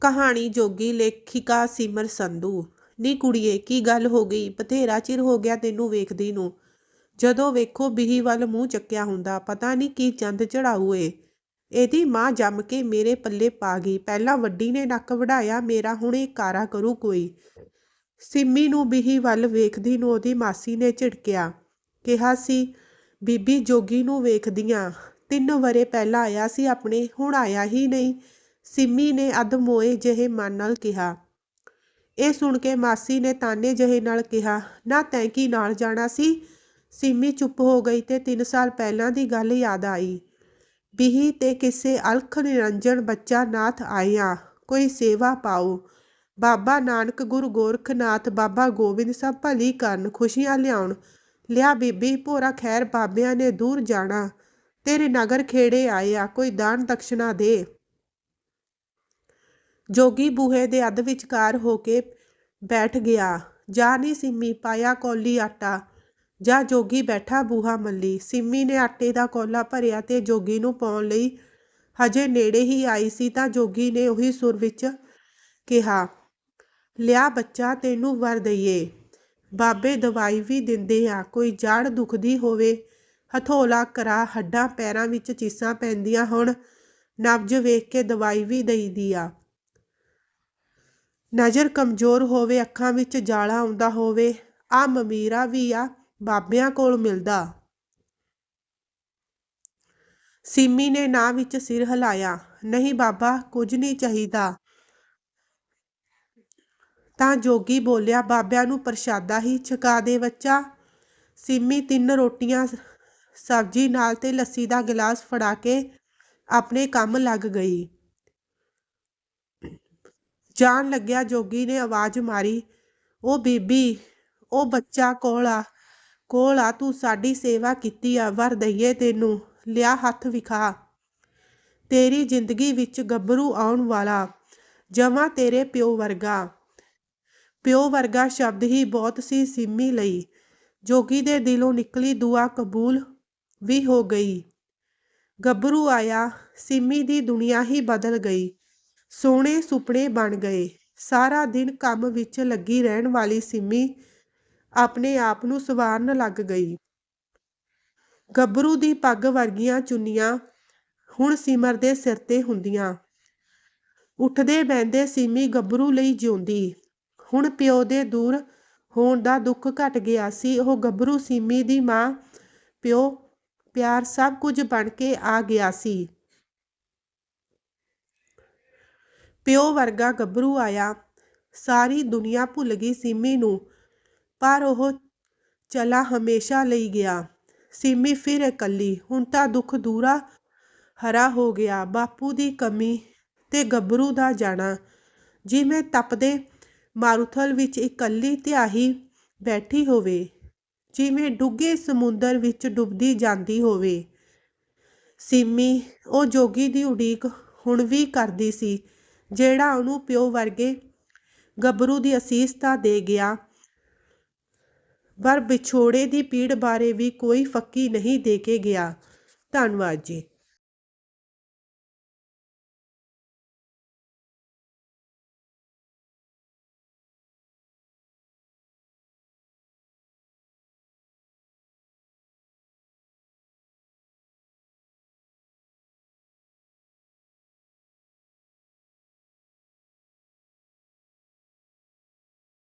ਕਹਾਣੀ ਜੋਗੀ ਲੇਖਿਕਾ ਸਿਮਰ ਸੰਧੂ। ਨੀ ਕੁੜੀਏ, ਕੀ ਗੱਲ ਹੋ ਗਈ? ਬਥੇਰਾ ਚਿਰ ਹੋ ਗਿਆ ਤੈਨੂੰ ਵੇਖਦੀ ਨੂੰ। ਜਦੋਂ ਵੇਖੋ ਬਿਹੀ ਵੱਲ ਮੂੰਹ ਚੱਕਿਆ ਹੁੰਦਾ, ਪਤਾ ਨਹੀਂ ਕੀ ਚੰਦ ਚੜਾਊ ਏ ਇਹਦੀ ਮਾਂ ਜੰਮ ਕੇ ਮੇਰੇ ਪੱਲੇ ਪਾ ਗਈ। ਪਹਿਲਾਂ ਵੱਡੀ ਨੇ ਨੱਕ ਵਢਾਇਆ, ਮੇਰਾ ਹੁਣ ਇਹ ਕਾਰਾ ਕਰੂ ਕੋਈ। ਸਿੰਮੀ ਨੂੰ ਬਿਹੀ ਵੱਲ ਵੇਖਦੀ ਨੂੰ ਉਹਦੀ ਮਾਸੀ ਨੇ ਝਿੜਕਿਆ। ਕਿਹਾ ਸੀ, ਬੀਬੀ ਜੋਗੀ ਨੂੰ ਵੇਖਦੀਆਂ। ਤਿੰਨ ਵਰੇ ਪਹਿਲਾਂ ਆਇਆ ਸੀ ਆਪਣੇ, ਹੁਣ ਆਇਆ ਹੀ ਨਹੀਂ। ਸਿੰਮੀ ਨੇ ਅਧਮੋਏ ਜਿਹੇ ਮਨ ਨਾਲ ਕਿਹਾ। ਇਹ ਸੁਣ ਕੇ ਮਾਸੀ ਨੇ ਤਾਨੇ ਜਿਹੇ ਨਾਲ ਕਿਹਾ, ਨਾ ਤੈਂਕੀ ਨਾਲ ਜਾਣਾ ਸੀ? ਸਿੰਮੀ ਚੁੱਪ ਹੋ ਗਈ ਤੇ 3 ਸਾਲ ਪਹਿਲਾਂ ਦੀ ਗੱਲ ਯਾਦ ਆਈ। ਬਿਹੀ ਤੇ ਕਿਸੇ ਅਲਖ ਨਿਰੰਜਨ ਬੱਚਾ ਨਾਥ ਆਇਆ, ਕੋਈ ਸੇਵਾ ਪਾਓ। ਬਾਬਾ ਨਾਨਕ ਗੁਰੂ ਗੋਰਖਨਾਥ, ਬਾਬਾ ਗੋਬਿੰਦ ਸਭ ਭਲੀ ਕਰਨ, ਖੁਸ਼ੀਆਂ ਲਿਆਉਣ। ਲਿਆ ਬੀਬੀ, ਭੋਰਾ ਖੈਰ ਬਾਬਿਆਂ ਨੇ ਦੂਰ ਜਾਣਾ। ਤੇਰੇ ਨਗਰ ਖੇੜੇ ਆਇਆ, ਕੋਈ ਦਾਨ ਦਕਸ਼ਨਾ ਦੇ। ਜੋਗੀ ਬੂਹੇ ਦੇ ਅੱਧ ਵਿਚਕਾਰ ਹੋ ਕੇ ਬੈਠ ਗਿਆ। ਜਾ ਨਹੀਂ ਸਿੰਮੀ, ਪਾਇਆ ਕੌਲੀ ਆਟਾ। ਜਾ ਜੋਗੀ ਬੈਠਾ ਬੂਹਾ ਮੱਲੀ। ਸਿੰਮੀ ਨੇ ਆਟੇ ਦਾ ਕੋਲਾ ਭਰਿਆ ਤੇ ਜੋਗੀ ਨੂੰ ਪਾਉਣ ਲਈ ਹਜੇ ਨੇੜੇ ਹੀ ਆਈ ਸੀ ਤਾਂ ਜੋਗੀ ਨੇ ਉਹੀ ਸੁਰ ਵਿੱਚ ਕਿਹਾ, ਲਿਆ ਬੱਚਾ, ਤੈਨੂੰ ਵਰ ਦਈਏ। ਬਾਬੇ ਦਵਾਈ ਵੀ ਦਿੰਦੇ ਆ। ਕੋਈ ਜੜ ਦੁਖਦੀ ਹੋਵੇ, ਹਥੋਲਾ ਕਰਾ, ਹੱਡਾਂ, ਪੈਰਾਂ ਵਿੱਚ ਚੀਸਾਂ ਪੈਂਦੀਆਂ ਹੁਣ। ਨਬਜ ਵੇਖ ਕੇ ਦਵਾਈ ਵੀ ਦਈਦੀ ਆ। ਨਜ਼ਰ ਕਮਜ਼ੋਰ ਹੋਵੇ, ਅੱਖਾਂ ਵਿੱਚ ਜਾਲਾ ਆਉਂਦਾ ਹੋਵੇ, ਆ ਮਮੀਰਾ ਵੀ ਆ, ਬਾਬਿਆਂ ਕੋਲ ਮਿਲਦਾ। ਸਿੰਮੀ ਨੇ ਨਾ ਵਿੱਚ ਸਿਰ ਹਿਲਾਇਆ, ਨਹੀਂ ਬਾਬਾ, ਕੁਝ ਨਹੀਂ ਚਾਹੀਦਾ। ਤਾਂ ਜੋਗੀ ਬੋਲਿਆ, ਬਾਬਿਆਂ ਨੂੰ ਪ੍ਰਸ਼ਾਦਾ ਹੀ ਛਕਾ ਦੇ ਬੱਚਾ। ਸਿੰਮੀ ਤਿੰਨ ਰੋਟੀਆਂ ਸਬਜ਼ੀ ਨਾਲ ਤੇ ਲੱਸੀ ਦਾ ਗਲਾਸ ਫੜਾ ਕੇ ਆਪਣੇ ਕੰਮ ਲੱਗ ਗਈ। ਜਾਣ ਲੱਗਿਆ, ਜੋਗੀ ਨੇ ਆਵਾਜ਼ ਮਾਰੀ ਉਹ ਬੀਬੀ ਉਹ ਬੱਚਾ ਕੋਲ ਆ ਕੋਲ ਆ, ਤੂੰ ਸਾਡੀ ਸੇਵਾ ਕੀਤੀ ਆ, ਵਰ ਦਈਏ ਤੈਨੂੰ, ਲਿਆ ਹੱਥ ਵਿਖਾ। ਤੇਰੀ ਜ਼ਿੰਦਗੀ ਵਿੱਚ ਗੱਭਰੂ ਆਉਣ ਵਾਲਾ ਜਮਾ ਤੇਰੇ ਪਿਓ ਵਰਗਾ। ਪਿਓ ਵਰਗਾ ਸ਼ਬਦ ਹੀ ਬਹੁਤ ਸੀ ਸਿੰਮੀ ਲਈ। ਜੋਗੀ ਦੇ ਦਿਲੋਂ ਨਿਕਲੀ ਦੁਆ ਕਬੂਲ ਵੀ ਹੋ ਗਈ। ਗੱਭਰੂ ਆਇਆ, ਸਿੰਮੀ ਦੀ ਦੁਨੀਆ ਹੀ ਬਦਲ ਗਈ। ਸੋਹਣੇ ਸੁਪਨੇ ਬਣ ਗਏ। ਸਾਰਾ ਦਿਨ ਕੰਮ ਵਿੱਚ ਲੱਗੀ ਰਹਿਣ ਵਾਲੀ ਸਿੰਮੀ ਆਪਣੇ ਆਪ ਨੂੰ ਸਵਾਰਨ ਲੱਗ ਗਈ। ਗੱਭਰੂ ਦੀ ਪੱਗ ਵਰਗੀਆਂ ਚੁੰਨੀਆਂ ਹੁਣ ਸਿਮਰ ਦੇ ਸਿਰ ਤੇ ਹੁੰਦੀਆਂ। ਉੱਠਦੇ ਬੈੰਦੇ ਸੀਮੀ ਗੱਭਰੂ ਲਈ ਜਿਉਂਦੀ। ਹੁਣ ਪਿਓ ਦੇ ਦੂਰ ਹੋਣ ਦਾ ਦੁੱਖ ਘਟ ਗਿਆ ਸੀ। ਉਹ ਗੱਭਰੂ ਸੀਮੀ ਦੀ ਮਾਂ, ਪਿਓ, ਪਿਆਰ ਸਭ ਕੁਝ ਬਣ ਕੇ ਆ ਗਿਆ ਸੀ। ਪਿਓ ਵਰਗਾ ਗੱਭਰੂ ਆਇਆ। ਸਾਰੀ ਦੁਨੀਆ ਭੁੱਲ ਗਈ ਸਿੰਮੀ ਨੂੰ, ਪਰ ਉਹ ਚਲਾ ਹਮੇਸ਼ਾ ਲਈ ਗਿਆ। ਸਿੰਮੀ ਫਿਰ ਇਕੱਲੀ, ਹੁਣ ਤਾਂ ਦੁੱਖ ਦੂਰਾ ਹਰਾ ਹੋ ਗਿਆ। ਬਾਪੂ ਦੀ ਕਮੀ ਤੇ ਗੱਭਰੂ ਦਾ ਜਾਣਾ। ਜਿਵੇਂ ਤਪਦੇ ਮਾਰੂਥਲ ਵਿੱਚ ਇਕੱਲੀ ਧਿਆਹੀ ਬੈਠੀ ਹੋਵੇ, ਜਿਵੇਂ ਡੁੱਗੇ ਸਮੁੰਦਰ ਵਿੱਚ ਡੁੱਬਦੀ ਜਾਂਦੀ ਹੋਵੇ। ਸਿੰਮੀ, ਉਹ ਜੋਗੀ ਦੀ ਉਡੀਕ ਹੁਣ ਵੀ ਕਰਦੀ ਸੀ। ਜਿਹੜਾ ਉਹਨੂੰ ਪਿਓ ਵਰਗੇ ਗੱਭਰੂ ਦੀ ਅਸੀਸ ਤਾਂ ਦੇ ਗਿਆ। ਪਰ ਵਿਛੋੜੇ ਦੀ ਪੀੜ ਬਾਰੇ ਵੀ ਕੋਈ ਫੱਕੀ ਨਹੀਂ ਦੇ ਕੇ ਗਿਆ। ਧੰਨਵਾਦ ਜੀ।